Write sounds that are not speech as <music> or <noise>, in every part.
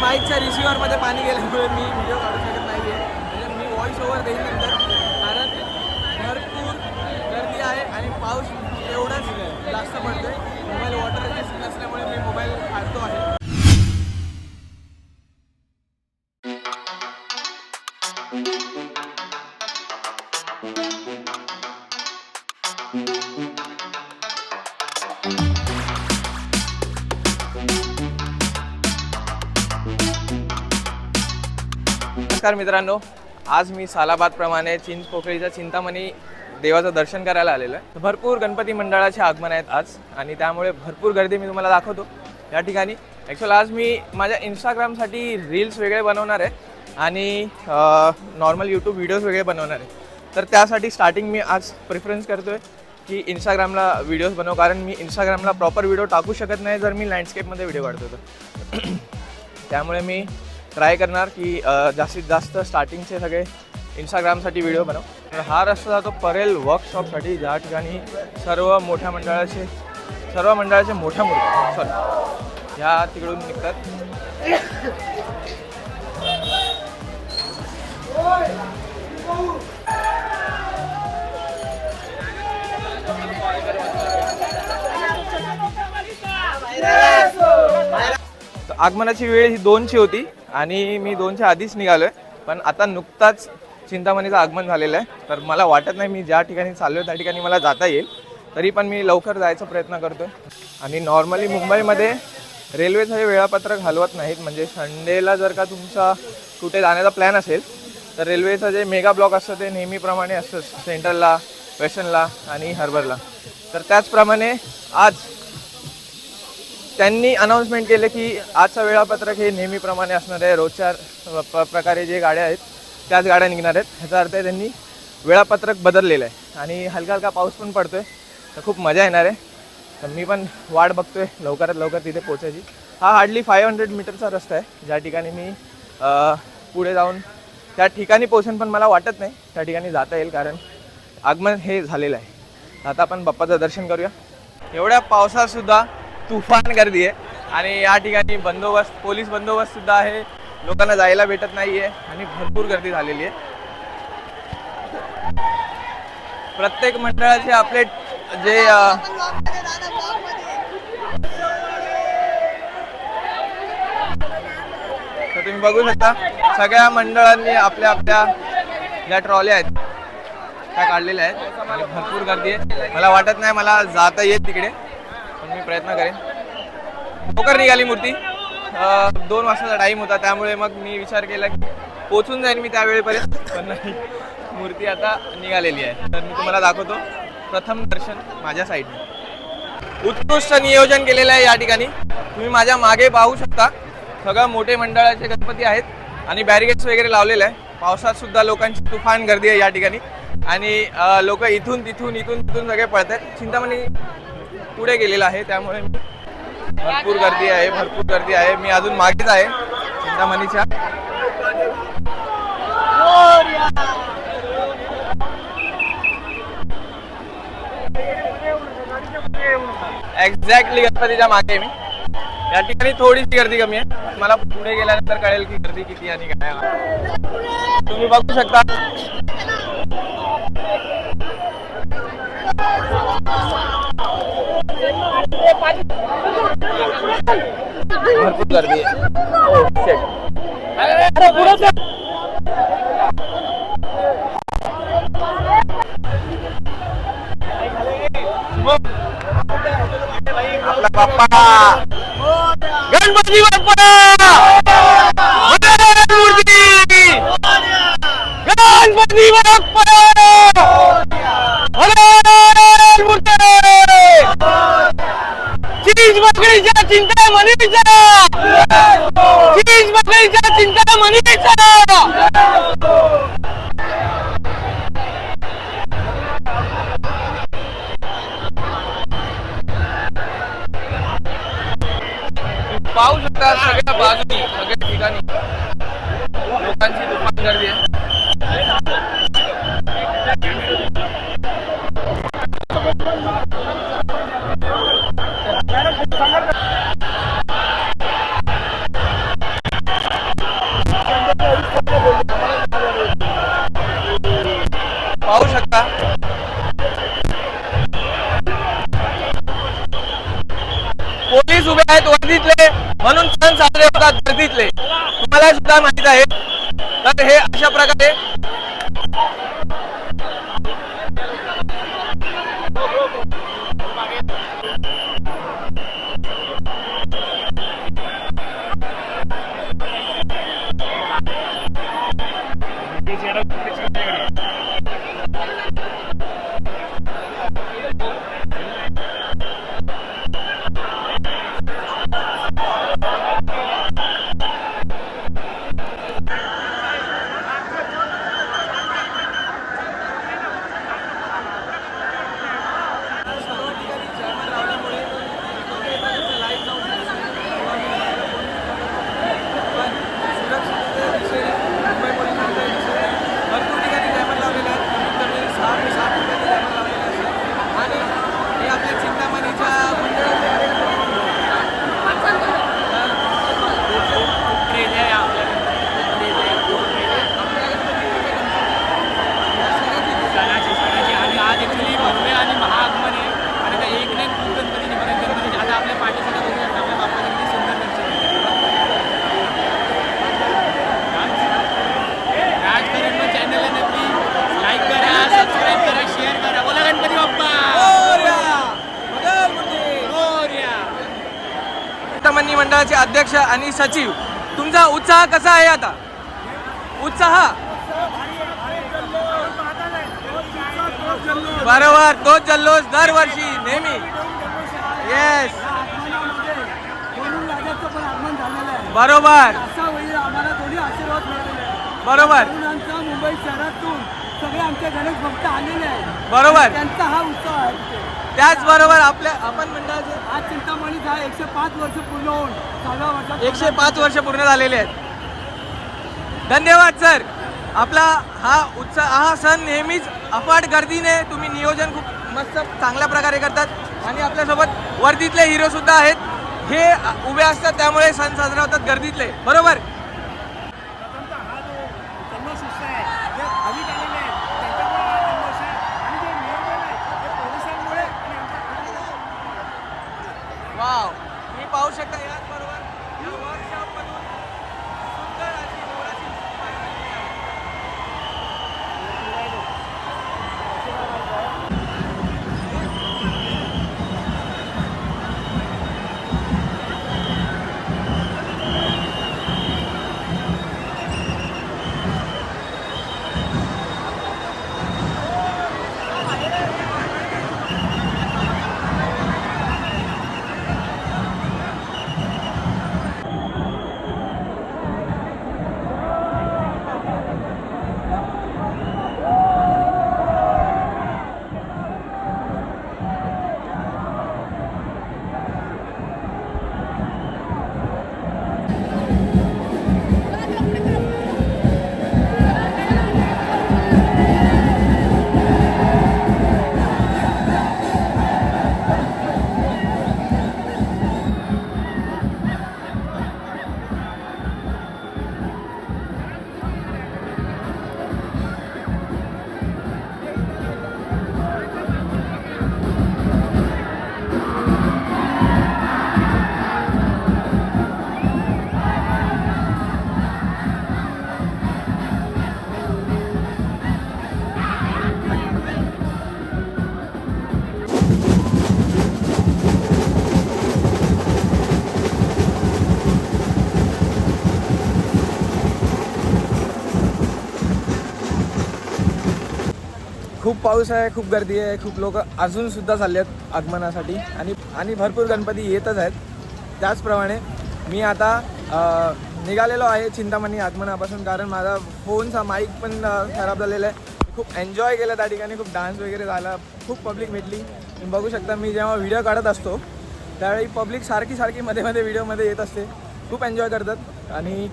माईकच्या रिसिव्हरमध्ये पाणी गेल्यामुळे मी व्हिडिओ काढू शकत नाही आहे म्हणजे मी व्हॉइस ओव्हर देईन नंतर कारण भरपूर गर्दी आहे आणि पाऊस एवढाच जास्त पडतो आहे मोबाईल वॉटर रेजिस्टंट नसल्यामुळे मी मोबाईल काढतो आहे. नमस्कार मित्रांनो. आज मी सालाबादप्रमाणे चिंचपोकळीच्या चिंतामणी देवाचं दर्शन करायला आलेलो आहे. भरपूर गणपती मंडळाचे आगमन आहेत आज आणि त्यामुळे भरपूर गर्दी मी तुम्हाला दाखवतो. या ठिकाणी ॲक्च्युअल आज मी माझ्या इंस्टाग्रामसाठी रील्स वेगळे बनवणार आहे आणि नॉर्मल यूट्यूब व्हिडिओज वेगळे बनवणार आहे. तर त्यासाठी स्टार्टिंग मी आज प्रिफरन्स करतो आहे की इंस्टाग्रामला व्हिडिओज बनव कारण मी इंस्टाग्रामला प्रॉपर व्हिडिओ टाकू शकत नाही जर मी लँडस्केपमध्ये व्हिडिओ काढतो तर. <clears throat> त्यामुळे मी ट्राय करणार की जास्तीत जास्त स्टार्टिंगचे सगळे इंस्टाग्रामसाठी व्हिडिओ बनव. तर हा रस्ता जातो परेल वर्कशॉपसाठी ज्या ठिकाणी सर्व मोठ्या मंडळाचे सर्व मंडळाचे मोठ्या मूर्ती सॉरी ह्या तिकडून निघतात. आगमनाची वेळ ही दोनची होती. आणि मी दोनच्या आधीच निघालो आहे पण आता नुकताच चिंतामणीचं आगमन झालेलं आहे. तर मला वाटत नाही मी ज्या ठिकाणी चाललो आहे त्या ठिकाणी मला जाता येईल. तरी पण मी लवकर जायचा प्रयत्न करतो आणि नॉर्मली मुंबईमध्ये रेल्वेचं हे वेळापत्रक हलवत नाहीत. म्हणजे संडेला जर का तुमचा कुठे जाण्याचा प्लॅन असेल तर रेल्वेचं जे मेगा ब्लॉक असतं ते नेहमीप्रमाणे असतं. सेंट्रलला वेस्टर्नला आणि हार्बरला तर त्याचप्रमाणे आज त्यांनी अनाऊन्समेंट केलं की आजचं वेळापत्रक हे नेहमीप्रमाणे असणार आहे. रोजच्या प- प्रकारे जे गाड्या आहेत त्याच गाड्या निघणार आहेत. ह्याचा अर्थ आहे त्यांनी वेळापत्रक बदललेलं आहे. आणि हलका हलका पाऊस पण पडतो आहे तर खूप मजा येणार आहे. तर मी पण वाट बघतो आहे लवकरात लवकर तिथे पोचायची हा हार्डली फाय हंड्रेड मीटरचा रस्ता आहे. ज्या ठिकाणी मी पुढे जाऊन त्या ठिकाणी पोचेन पण मला वाटत नाही. त्या ठिकाणी जाता येईल कारण आगमन हे झालेलं आहे. आता आपण बाप्पाचं दर्शन करूया. एवढ्या पावसातसुद्धा तुफान गर्दी आहे. आणि या ठिकाणी बंदोबस्त पोलीस बंदोबस्त सुद्धा आहे. लोकांना जायला भेटत नाहीये आणि भरपूर गर्दी झालेली आहे. प्रत्येक मंडळाचे आपले जे तर तुम्ही बघू शकता सगळ्या मंडळांनी आपल्या आपल्या ज्या ट्रॉल्या आहेत त्या काढलेल्या आहेत. आणि भरपूर गर्दी आहे. मला वाटत नाही मला जाता येत तिकडे. मी प्रयत्न करेन. लवकर निघाली मूर्ती. दोन वाजताचा टाईम होता त्यामुळे मग मी विचार केला की पोचून जाईन मी त्यावेळेपर्यंत. पण नाही मूर्ती आता निघालेली आहे. तर मी तुम्हाला दाखवतो. प्रथम दर्शन माझ्या साईडने उत्कृष्ट नियोजन केलेलं आहे या ठिकाणी. तुम्ही माझ्या मागे पाहू शकता. सगळं मोठे मंडळाचे गणपती आहेत आणि बॅरिगेट्स वगैरे लावलेले आहे. पावसात सुद्धा लोकांची तुफान गर्दी आहे या ठिकाणी. आणि लोक इथून तिथून इथून तिथून सगळे पळत आहेत चिंतामणी पुढे गेलेला आहे त्यामुळे भरपूर गर्दी आहे भरपूर गर्दी आहे. मी अजून मागेच आहे चिंतामणीच्या. एक्झॅक्टली गणपतीच्या मागे मी. या ठिकाणी थोडीशी गर्दी कमी आहे. मला पुढे गेल्यानंतर कळेल की गर्दी किती आणि काय तुम्ही बघू शकता. भरपूर गर्दी आहे आपला बाप्पा! गणपती बाप्पा! मूर्ती गणपती बाप्पा! पाहू शकता सगळ्या बाजूनी सगळ्या ठिकाणी. लोकांची दुकान गर्दी आहे. पाहू शकता. पोलीस उभे आहेत वर्दीतले म्हणून सण साजरे होतात गर्दीतले. तुम्हाला सुद्धा माहीत आहे. तर हे अशा प्रकारे भरपूर चिंतामणी मंडळाचे अध्यक्ष आणि सचिव. तुमचा उत्साह कसा आहे आता? उत्साह? बरोबर तोच जल्लोष दरवर्षी नेहमी. येस बरोबर. बरोबर. मुंबई शहरातून सगळे आमचे गणेश भक्त आलेले आहेत बरोबर. त्यांचा हा उत्सव आहे. त्याचबरोबर आपल्या आपण मंडळाचे आज चिंतामणी एकशे पाच वर्ष पूर्ण होऊन सहाव्या वर्षात एकशे पाच वर्ष पूर्ण झालेले आहेत. धन्यवाद सर. आपला हा उत्साह हा सण नेहमीच अफाट गर्दीने तुम्ही नियोजन खूप मस्त चांगल्या प्रकारे करतात. आणि आपल्यासोबत वर्दीतले हिरो सुद्धा आहेत. हे उभे असतात त्यामुळे सण साजरा होतात गर्दीतले. बरोबर साधारणतः हा जो जल्लोष उत्सव आहे जे भाविक आलेले आहेत त्यांच्यामुळे हा जल्लोष आहे आणि जे नियोजन आहे ते पोलिसांमुळे आणि आमच्या वाव तुम्ही पाहू शकता. याचबरोबर या वर्कशॉपमधून पाऊस आहे खूप गर्दी आहे खूप लोक अजून सुद्धा चालले आहेत आगमनासाठी. आणि आणि भरपूर गणपती येतच आहेत. त्याचप्रमाणे मी आता निघालेलो आहे चिंतामणी आगमनापासून कारण माझा फोनचा माईक पण खराब झालेला आहे. खूप एन्जॉय केलं त्या ठिकाणी खूप डान्स वगैरे झाला खूप पब्लिक भेटली. तुम्ही बघू शकता मी जेव्हा व्हिडिओ काढत असतो त्यावेळी पब्लिक सारखी सारखी मध्ये मध्ये व्हिडिओमध्ये येत असते. खूप एन्जॉय करतात. आणि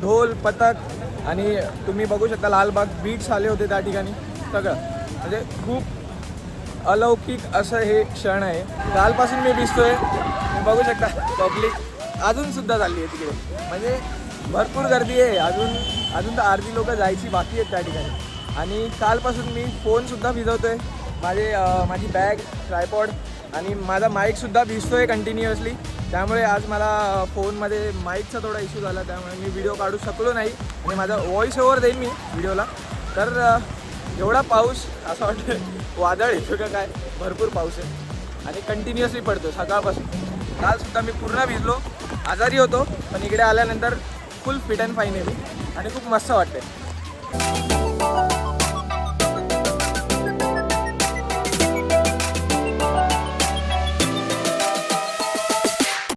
ढोल पथक आणि तुम्ही बघू शकता लालबाग बीट्स आले होते त्या ठिकाणी सगळं. म्हणजे खूप अलौकिक असं हे क्षण आहे. कालपासून मी दिसतोय बघू शकता पब्लिक अजून सुद्धा चालली आहे तिकडे. म्हणजे भरपूर गर्दी आहे. अजून अजून तर अर्धी लोक जायची बाकी आहेत त्या ठिकाणी. आणि कालपासून मी फोनसुद्धा भिजवतोय. माझे माझी बॅग ट्रायपॉड आणि माझा माईकसुद्धा भिजतोय कंटिन्युअसली त्यामुळे आज मला फोनमध्ये माईकचा थोडा इश्यू झाला त्यामुळे मी व्हिडिओ काढू शकलो नाही आणि माझा व्हॉइस ओव्हर देईन मी व्हिडिओला तर एवढा पाऊस असं वाटतं वादळ येतो का काय? भरपूर पाऊस आहे. आणि कंटिन्युअसली पडतो सकाळपासून. कालसुद्धा मी पूर्ण भिजलो आजारी होतो पण इकडे आल्यानंतर फुल फिट अँड फाईन आहे आणि खूप मस्त वाटते